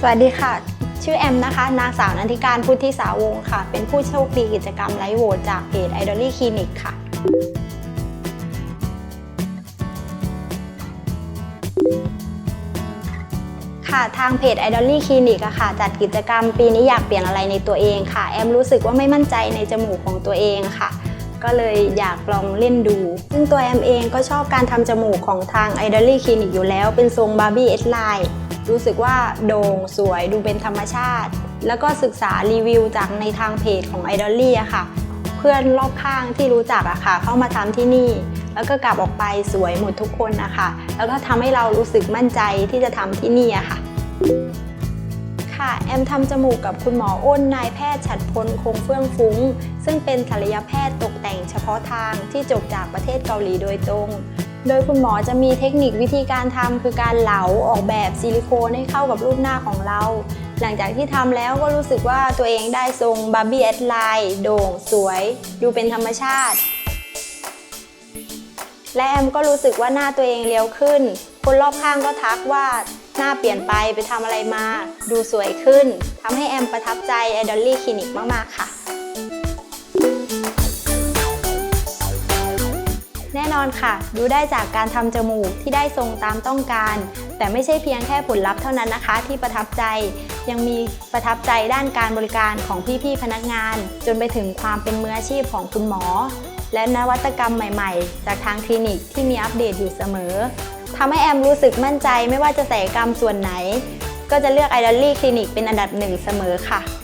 สวัสดีค่ะ ชื่อแอมนะคะ นางสาวนันทิการพุทธิสาวงค่ะ เป็นผู้โชคดีกิจกรรมไลฟ์โหวตจากเพจ i d o l y Clinic ค่ะ ค่ะทางเพจ i d o l y Clinic อะค่ะ จัดกิจกรรมปีนี้อยากเปลี่ยนอะไรในตัวเองค่ะ แอมรู้สึกว่าไม่มั่นใจในจมูกของตัวเองค่ะก็เลยอยากลองเล่นดู ซึ่งตัวแอมเองก็ชอบการทำจมูกของทาง i d o l y Clinic อยู่แล้ว เป็นทรง Barbie S line รู้สึกว่าโด่งสวยดูเป็นธรรมชาติ แล้วก็ศึกษารีวิวจากในทางเพจของ i d o l y อะค่ะ เพื่อนรอบข้างที่รู้จักอะค่ะ เข้ามาทำที่นี่ แล้วก็กลับออกไปสวยหมดทุกคนนะคะแล้วก็ทำให้เรารู้สึกมั่นใจที่จะทำที่นี่อะค่ะค่ะแอมทำจมูกกับคุณหมออ้นนายแพทย์ฉัดพลคงเฟื่องฟุ้ง ซึ่งเป็นศัลยแพทย์ตกแต่งเฉพาะทางที่จบจากประเทศเกาหลีโดยตรง โดยคุณหมอจะมีเทคนิควิธีการทำคือการเหลาออกแบบซิลิโคนให้เข้ากับรูปหน้าของเรา หลังจากที่ทำแล้วก็รู้สึกว่าตัวเองได้ทรงบาร์บี้แอดไลน์โด่งสวย ดูเป็นธรรมชาติ และแอมก็รู้สึกว่าหน้าตัวเองเรียวขึ้น คนรอบข้างก็ทักว่าหน้าเปลี่ยนไปไปทำอะไรมา ดูสวยขึ้นทำให้แอมประทับใจไอดอลลี่คลินิกมาก ๆ ค่ะ น่นอนค่ะ ดูได้จากการทำจมูกที่ได้ทรงตามต้องการ แต่ไม่ใช่เพียงแค่ผลลัพธ์เท่านั้นนะคะ ที่ประทับใจยังมีประทับใจด้านการบริการของพี่ๆพนักงาน จนไปถึงความเป็นมืออาชีพของคุณหมอ และนวัตกรรมใหม่ๆ จากทางคลินิกที่มีอัปเดตอยู่เสมอทำให้แอมรู้สึกมั่นใจไม่ว่าจะศัลยกรรมส่วนไหน ก็จะเลือกไอดอลลี่คลินิกเป็นอันดับหนึ่งเสมอค่ะ